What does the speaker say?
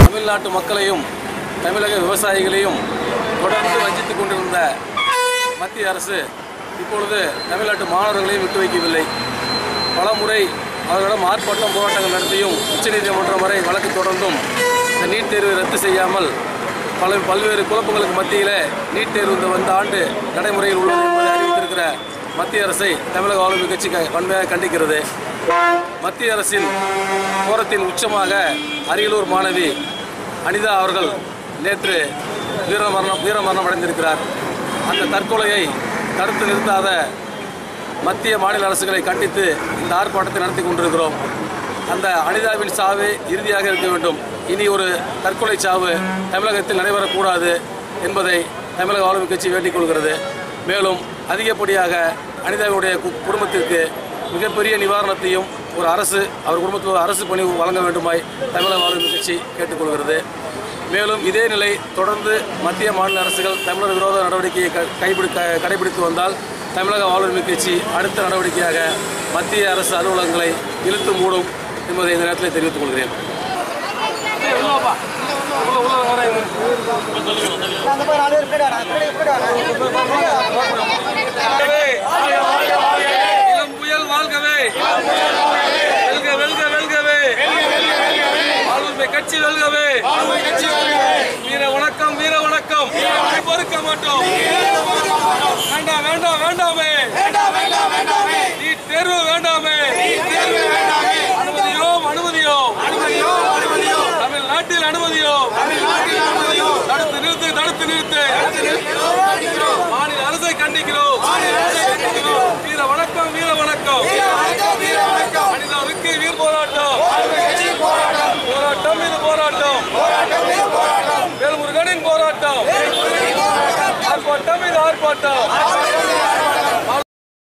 தமிழ்நாட்டு மக்களையும் தமிழக விவசாயிகளையும் தொடர்ந்து வஞ்சித்துக் கொண்டிருந்த மத்திய அரசு இப்பொழுது தமிழ்நாட்டு மாணவர்களையும் விட்டு வைக்கவில்லை. பல முறை அவர்களிடம் ஆர்ப்பாட்டம் போராட்டங்கள் நடத்தியும் உச்சநீதிமன்றம் வரை வழக்கு தொடர்ந்தும் இந்த நீட் தேர்வை ரத்து செய்யாமல் பல பல்வேறு குழப்பங்களுக்கு மத்தியில் நீட் தேர்வு இந்த வந்த ஆண்டு நடைமுறையில் உள்ளது என்பதை அறிவித்திருக்கிற மத்திய அரசை தமிழக ஆளுநர் கட்சி வன்மையாக கண்டிக்கிறது. மத்திய அரசின் போரத்தின் உச்சமாக அரியலூர் மாணவி அனிதா அவர்கள் நேற்று வீரமரணம் வீரமரணம் அடைந்திருக்கிறார். அந்த தற்கொலையை தடுத்து நிறுத்தாத மத்திய மாநில அரசுகளை கண்டித்து இந்த ஆர்ப்பாட்டத்தை நடத்தி கொண்டிருக்கிறோம். அந்த அனிதாவின் சாவு இறுதியாக இருக்க வேண்டும். இனி ஒரு தற்கொலை சாவு தமிழகத்தில் நடைபெறக்கூடாது என்பதை தமிழக ஆளுமை கட்சி வேண்டிக் கொள்கிறது. மேலும் அதிகப்படியாக அனிதாவுடைய கு- குடும்பத்திற்கு மிகப்பெரிய நிவாரணத்தையும் ஒரு அரசு அவர் குடும்பத்துக்கு அரசு பணி வழங்க வேண்டுமாய் தமிழக வாழ்வு கட்சி கேட்டுக்கொள்கிறது மேலும் இதே நிலை தொடர்ந்து மத்திய மாநில அரசுகள் தமிழர் விரோத நடவடிக்கையை க- கைப்பிடி கடைபிடித்து வந்தால் தமிழக வாழ்வுரிமை கட்சி அடுத்த நடவடிக்கையாக மத்திய அரசு அலுவலகங்களை இழுத்து மூடும் என்பதை இந்த நேரத்தில் தெரிவித்துக் கொள்கிறேன் இளம் கட்சி வெல்கவே. வீர வணக்கம் வீர வணக்கம். பொறுக்க மாட்டோம். வேண்டாம் வேண்டாம் வேண்டாமே நீ தேர்வு வேண்டாமே அனுமதியோம் அனுமதியோம் தமிழ்நாட்டில் அனுமதியோம் தடுத்து நிறுத்து தடுத்து நிறுத்து மாநில அரசை கண்டிக்கிறோம் வீர வணக்கம் வீர வணக்கம் அனிதாவுக்கு வீர் போராட்டம் போராட்டம் இது போராட்டம் வேல்முருகனின் போராட்டம் ஆர்ப்பாட்டம் இது ஆர்ப்பாட்டம்